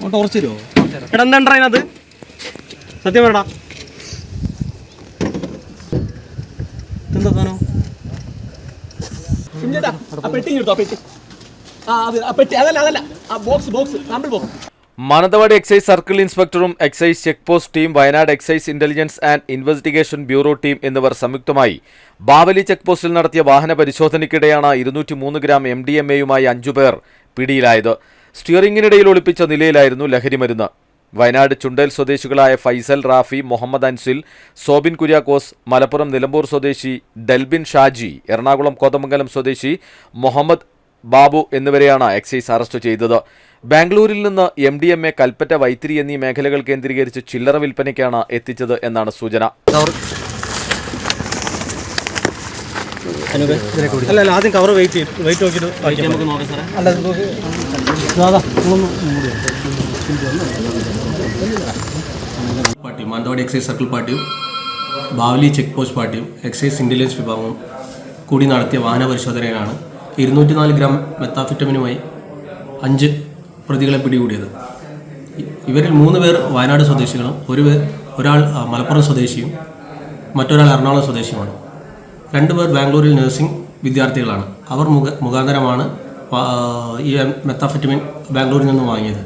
Torch തരുമോ എടാ എന്താ അതിനകത്ത്? സത്യം പറടാ എന്താ സാധനം? Mananthavady excise circle ഇൻസ്പെക്ടറും excise check post team Wayanad excise intelligence and investigation bureau team എന്നിവർ സംയുക്തമായി ബാവലി ചെക്ക് പോസ്റ്റിൽ നടത്തിയ വാഹന പരിശോധനയ്ക്കിടെയാണ് ഇരുന്നൂറ്റി മൂന്ന് ഗ്രാം എം ഡി എം എയുമായി അഞ്ചുപേർ പിടിയിലായത്. സ്റ്റിയറിംഗിനിടയിൽ ഒളിപ്പിച്ച നിലയിലായിരുന്നു ലഹരിമരുന്ന് വയനാട് ചുണ്ടേൽ സ്വദേശികളായ ഫൈസൽ റാഫി മുഹമ്മദ് അൻസിൽ സോബിൻ കുര്യാക്കോസ് മലപ്പുറം നിലമ്പൂർ സ്വദേശി ഡെൽബിൻ ഷാജി എറണാകുളം കോതമംഗലം സ്വദേശി മുഹമ്മദ് ബാബു എന്നിവരെയാണ് എക്സൈസ് അറസ്റ്റ് ചെയ്തത്. ബാംഗ്ലൂരിൽ നിന്ന് M D M A Kalpetta Vythiri എന്നീ മേഖലകൾ കേന്ദ്രീകരിച്ച് ചില്ലറ വിൽപ്പനയ്ക്കാണ് എത്തിച്ചത് എന്നാണ് സൂചന. അല്ല അല്ല ആദ്യം കവർ വെയിറ്റ് ചെയ്യും. വെയിറ്റ് നോക്കിയിട്ട് നമുക്ക് നോക്കാം സാറേ. അല്ല പാർട്ടി മാനന്തവാടി എക്സൈസ് സർക്കിൾ പാർട്ടിയും ബാവലി ചെക്ക് പോസ്റ്റ് പാർട്ടിയും എക്സൈസ് ഇന്റലിജൻസ് വിഭാഗവും കൂടി നടത്തിയ വാഹന പരിശോധനയിലാണ് ഇരുന്നൂറ്റി നാല് ഗ്രാം മെത്താഫിറ്റമിനുമായി അഞ്ച് പ്രതികളെ പിടികൂടിയത്. ഇവരിൽ മൂന്ന് പേർ വയനാട് സ്വദേശികളും ഒരു പേർ ഒരാൾ മലപ്പുറം സ്വദേശിയും മറ്റൊരാൾ എറണാകുളം സ്വദേശിയുമാണ്. രണ്ടുപേർ ബാംഗ്ലൂരിൽ നഴ്സിംഗ് വിദ്യാർത്ഥികളാണ്. അവർ മുഖ മുഖാന്തരമാണ് ഈ മെത്താഫെറ്റമിൻ ബാംഗ്ലൂരിൽ നിന്ന് വാങ്ങിയത്.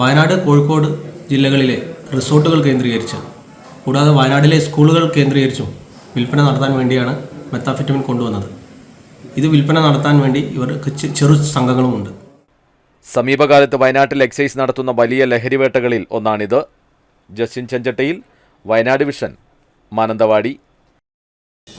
വയനാട് കോഴിക്കോട് ജില്ലകളിലെ റിസോർട്ടുകൾ കേന്ദ്രീകരിച്ച് കൂടാതെ വയനാടിലെ സ്കൂളുകൾ കേന്ദ്രീകരിച്ചും വിൽപ്പന നടത്താൻ വേണ്ടിയാണ് മെത്താഫെറ്റമിൻ കൊണ്ടുവന്നത്. ഇത് വിൽപ്പന നടത്താൻ വേണ്ടി ഇവർക്ക് ചെറു സംഘങ്ങളുമുണ്ട്. സമീപകാലത്ത് വയനാട്ടിൽ എക്സൈസ് നടത്തുന്ന വലിയ ലഹരിവേട്ടകളിൽ ഒന്നാണിത്. ജസ്റ്റിൻ ചെഞ്ചട്ടയിൽ വയനാട് വിഷൻ മാനന്തവാടി.